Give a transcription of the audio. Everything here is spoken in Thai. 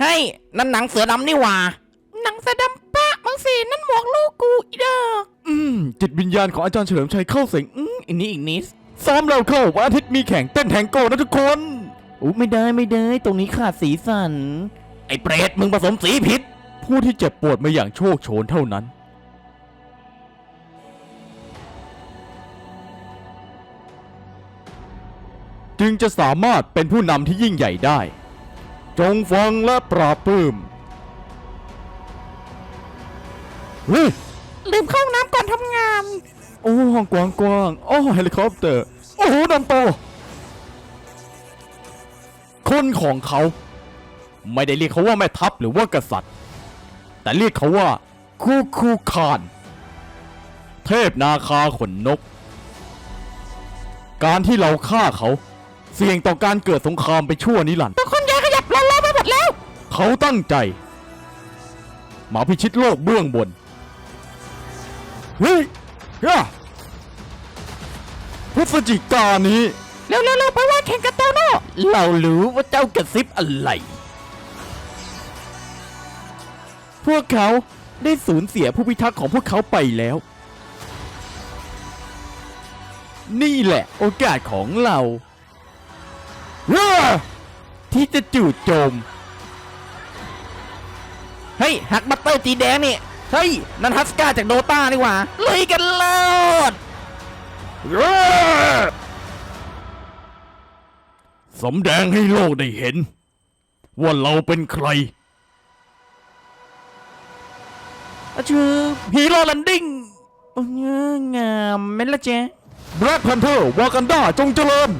เฮ้ยนั่นหนังเสือดำนี่หว่า หนังเสือดำปะมังสีนั่นหมวกลูกกูอีเด้ออืม จิตวิญญาณของอาจารย์เฉลิมชัยเข้าสิงอืมอีกนี้อีกนิดซ้อมเราเข้าวันอาทิตย์มีแข่งเต้นแทงโก้นะทุกคนอู้ไม่ได้ไม่ได้ ตรงนี้ขาดสีสัน ไอ้เปรตมึงผสมสีผิด ผู้ที่เจ็บปวดมาอย่างโชคโชนเท่านั้น จึงจะสามารถเป็นผู้นำที่ยิ่งใหญ่ได้ จงฟังและปราบปลื้มเฮ้ยลืมเข้าน้ำก่อนทำงาน โอ้ห้องกว้างกว้างๆโอ้เฮลิคอปเตอร์ โอ้โหนำโต คนของเขา ไม่ได้เรียกเขาว่าแม่ทัพหรือว่ากษัตริย์ แต่เรียกเขาว่า คูคูคาน เทพนาคาขนนก การที่เราฆ่าเขา เสี่ยงต่อการเกิดสงครามไปชั่วนิรันดร์ เขาตั้งใจ มาพิชิตโลกเบื้องบน เฮ้ยย่าพฤศจิกายนนี้เร็วๆๆไปว่าแข่งกับโตโน่เรารู้ว่าเจ้ากระซิบอะไร พวกเขาได้สูญเสียผู้พิทักษ์ของพวกเขาไปแล้ว นี่แหละโอกาสของเราเฮ้อที่จะจู่โจม เฮ้ยฮักบัตเตอร์จีแดงนี่เฮ้ยนั่นฮัสกาจากโดตานี่หว่าลุยกันเลิศสำแดงให้โลกได้เห็น ว่าเราเป็นใครชื่อฮีโร่ลันดิ้งโอ้ยงามไหมล่ะเจ๊แบล็กพันเทอร์วากันดาจงเจริญ